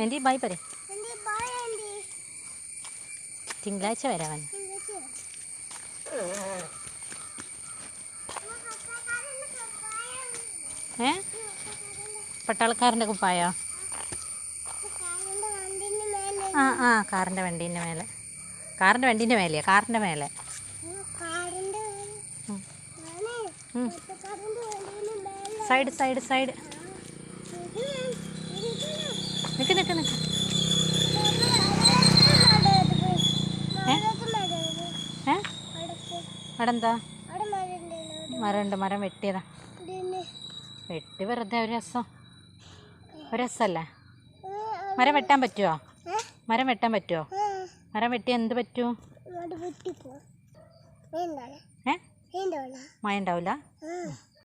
Aunty bye പറ തിങ്കളാഴ്ച വരാൻ ഏ? പട്ടാളക്കാരന്റെ കുപ്പായോ ആ ആ കാറിന്റെ വണ്ടീന്റെ മേലെ. കാറിന്റെ വണ്ടീന്റെ മേലെയാ കാറിന്റെ മേലെ കാറിന്റെ ഉം. ആണേ ഉം. കാറിന്റെ വണ്ടീന്റെ മേലെ സൈഡ് സൈഡ് സൈഡ്. നിൽക്ക് നിൽക്ക് നിൽക്ക് അവിടെ എന്താ മരമുണ്ട് മരം വെട്ടിയതാ. വെട്ടി വെറുതെ ഒരു രസം. ഒരു രസമല്ലേ മരം വെട്ടാൻ പറ്റുമോ മരം വെട്ടാൻ പറ്റുമോ മരം വെട്ടി എന്ത് പറ്റൂ? വെട്ടിപ്പോ. വേണ്ട ഏ? മഴ ഉണ്ടാവില്ല